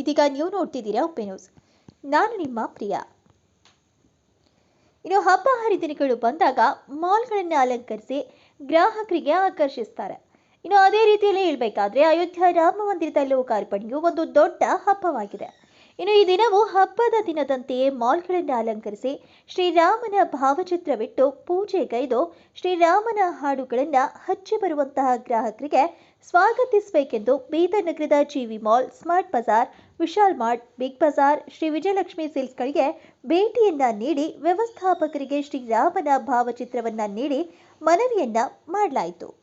ಇದೀಗ ನೀವು ನೋಡ್ತಿದ್ದೀರಾ ಉಪ್ಪೆ ನ್ಯೂಸ್ ನಾನು ನಿಮ್ಮ ಪ್ರಿಯ. ಇನ್ನು ಹಬ್ಬ ಹರಿದಿನಗಳು ಬಂದಾಗ ಮಾಲ್ಗಳನ್ನು ಅಲಂಕರಿಸಿ ಗ್ರಾಹಕರಿಗೆ ಆಕರ್ಷಿಸ್ತಾರೆ. ಇನ್ನು ಅದೇ ರೀತಿಯಲ್ಲಿ ಹೇಳ್ಬೇಕಾದ್ರೆ ಅಯೋಧ್ಯ ರಾಮ ಮಂದಿರದ ಲೋಕಾರ್ಪಣೆಯು ಒಂದು ದೊಡ್ಡ ಹಬ್ಬವಾಗಿದೆ. ಇನ್ನು ಈ ದಿನವು ಹಬ್ಬದ ದಿನದಂತೆಯೇ ಮಾಲ್ಗಳನ್ನು ಅಲಂಕರಿಸಿ ಶ್ರೀರಾಮನ ಭಾವಚಿತ್ರವಿಟ್ಟು ಪೂಜೆಗೈದು ಶ್ರೀರಾಮನ ಹಾಡುಗಳನ್ನು ಹಚ್ಚಿ ಬರುವಂತಹ ಗ್ರಾಹಕರಿಗೆ ಸ್ವಾಗತಿಸಬೇಕೆಂದು ಬೀದರ್ ನಗರದ GV Mall, Smart Bazaar, Vishal Mart, Big Bazaar, Shri Vijayalakshmi ಸಿಲ್ಕ್ಗಳಿಗೆ ಭೇಟಿಯನ್ನ ನೀಡಿ ವ್ಯವಸ್ಥಾಪಕರಿಗೆ ಶ್ರೀರಾಮನ ಭಾವಚಿತ್ರವನ್ನ ನೀಡಿ ಮನವಿಯನ್ನ ಮಾಡಲಾಯಿತು.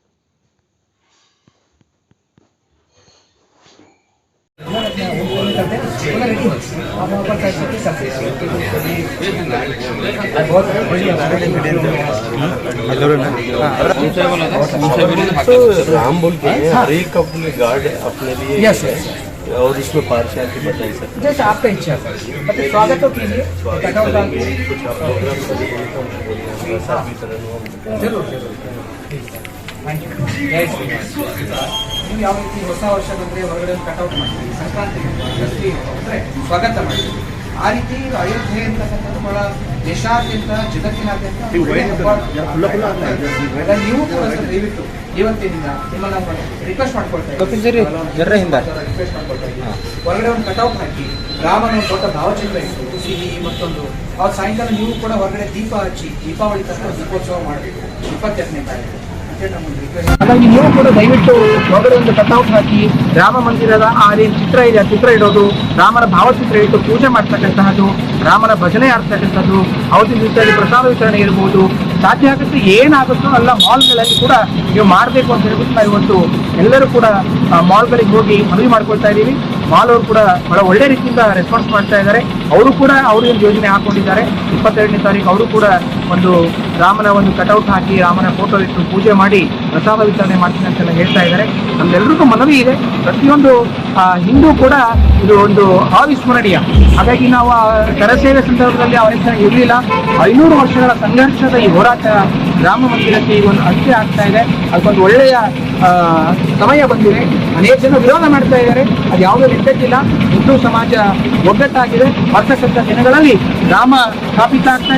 राम बोल के हर एक अपने गार्ड अपने लिए yes. और इसमें पार्शियलिटी बताई सकते जैसे आपका इच्छा है। मतलब स्वागत तो कीजिए। कटआउट डाल के हैं। ನೀವು ಯಾವ ರೀತಿ ಹೊಸ ವರ್ಷ ಬಂದರೆ ಹೊರಗಡೆ ಕಟೌಟ್ ಮಾಡ್ತೀವಿ ಸಂಕ್ರಾಂತಿ ದಸರಿ ಅಂದರೆ ಸ್ವಾಗತ ಮಾಡ್ತೀವಿ ಆ ರೀತಿ ಅಯೋಧ್ಯೆ ಅಂತಕ್ಕಂಥದ್ದು ಬಹಳ ದೇಶಾದ್ಯಂತ ಜಗತ್ತಿನಾದ್ಯಂತ ನೀವು ಕೂಡ ದಯವಿಟ್ಟು ಇವತ್ತಿನಿಂದ ನಿಮ್ಮನ್ನ ರಿಕ್ವೆಸ್ಟ್ ಮಾಡ್ಕೊಳ್ತಾ ಇದ್ದೀವಿ ರಿಕ್ವೆಸ್ಟ್ ಮಾಡ್ಕೊಳ್ತಾ ಹೊರಗಡೆ ಒಂದು ಕಟೌಟ್ ಹಾಕಿ ರಾಮನ ದೊಡ್ಡ ಭಾವಚಿತ್ರ ಇತ್ತು ಸಿಹಿ ಮತ್ತೊಂದು ಅವ್ರ ಸಾಯಂಕಾಲ ನೀವು ಕೂಡ ಹೊರಗಡೆ ದೀಪ ಹಚ್ಚಿ ದೀಪಾವಳಿ ತನಕ ದೀಪೋತ್ಸವ ಮಾಡಬೇಕು. ಇಪ್ಪತ್ತೆರಡನೇ ತಾರೀಕು. ಹಾಗಾಗಿ ನೀವು ಕೂಡ ದಯವಿಟ್ಟು ಒಂದು ಕಟೌಟ್ ಹಾಕಿ ರಾಮ ಮಂದಿರದ ಆ ಚಿತ್ರ ಇದೆ, ಆ ಚಿತ್ರ ಇಡೋದು ರಾಮನ ಭಾವಚಿತ್ರ ಇಟ್ಟು ಪೂಜೆ ಮಾಡ್ತಕ್ಕಂತಹದ್ದು ರಾಮನ ಭಜನೆ ಆಡ್ತಕ್ಕಂಥದ್ದು ಅವತ್ತಿನ ದಿವಸದಲ್ಲಿ ಪ್ರಸಾದ ವಿತರಣೆ ಇರ್ಬೋದು. ಸಾಧ್ಯ ಆಗುತ್ತೆ ಏನಾಗುತ್ತೋ ಎಲ್ಲ ಮಾಲ್ಗಳಲ್ಲಿ ಕೂಡ ನೀವು ಮಾಡಬೇಕು ಅಂತ ಹೇಳ್ಬಿಟ್ಟು ನಾವು ಇವತ್ತು ಎಲ್ಲರೂ ಕೂಡ ಮಾಲ್ಗಳಿಗೆ ಹೋಗಿ ಮನವಿ ಮಾಡ್ಕೊಳ್ತಾ ಇದ್ದೀವಿ. ಮಾಲ್ ಅವರು ಕೂಡ ಬಹಳ ಒಳ್ಳೆ ರೀತಿಯಿಂದ ರೆಸ್ಪಾನ್ಸ್ ಮಾಡ್ತಾ ಇದ್ದಾರೆ. ಅವರು ಕೂಡ ಅವರು ಒಂದು ಯೋಜನೆ ಹಾಕೊಂಡಿದ್ದಾರೆ. ಇಪ್ಪತ್ತೆರಡನೇ ತಾರೀಕು ಅವರು ಕೂಡ ಒಂದು ರಾಮನ ಒಂದು ಕಟೌಟ್ ಹಾಕಿ ರಾಮನ ಫೋಟೋ ಇಟ್ಟು ಪೂಜೆ ಮಾಡಿ ಪ್ರಸಾದ ವಿತರಣೆ ಮಾಡ್ತೀನಿ ಅಂತೆಲ್ಲ ಹೇಳ್ತಾ ಇದ್ದಾರೆ. ನಮ್ಗೆಲ್ರಿಗೂ ಮನವಿ ಇದೆ. ಪ್ರತಿಯೊಂದು ಹಿಂದೂ ಕೂಡ ಇದು ಒಂದು ಅವಿಸ್ಮರಣೀಯ ಹಾಗಾಗಿ ನಾವು ಕರಸೇವೆ ಸಂದರ್ಭದಲ್ಲಿ ಹೆಸರು ಇರಲಿಲ್ಲ. ಐನೂರು ವರ್ಷಗಳ ಸಂಘರ್ಷದ ಈ ಹೋರಾಟ ರಾಮ ಮಂದಿರಕ್ಕೆ ಈಗ ಒಂದು ಅಂತ್ಯ ಆಗ್ತಾ ಇದೆ. ಅದಕ್ಕೊಂದು ಒಳ್ಳೆಯ ಸಮಯ ಬಂದಿದೆ. ಅನೇಕ ಜನ ವಿರೋಧ ಮಾಡ್ತಾ ಇದ್ದಾರೆ. ಅದು ಯಾವುದೇ ನಿಟ್ಟಿಲ್ಲ ಹಿಂದೂ ಸಮಾಜ ಒಗ್ಗಟ್ಟಾಗಿದೆ. ಬರ್ತಕ್ಕಂಥ ದಿನಗಳಲ್ಲಿ ರಾಮ ಸ್ಥಾಪಿತ ಆಗ್ತಾ